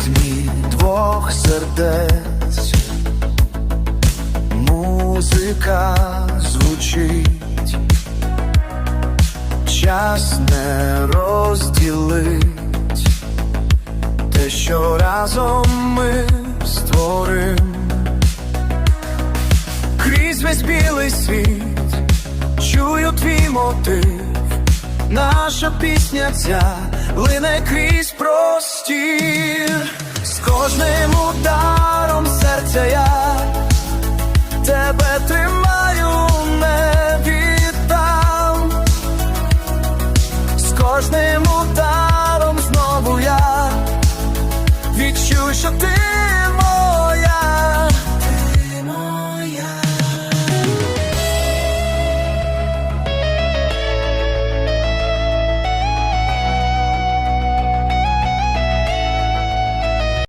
ритмі двох сердець. Музика звучить, час не розділить. Те, що разом ми створим. Крізь весь білий світ, чую твій мотив, наша пісня ця лине крізь простір, з кожним ударом серця я тебе тримаю, не віддам з кожним ударом знову я відчую, що ти.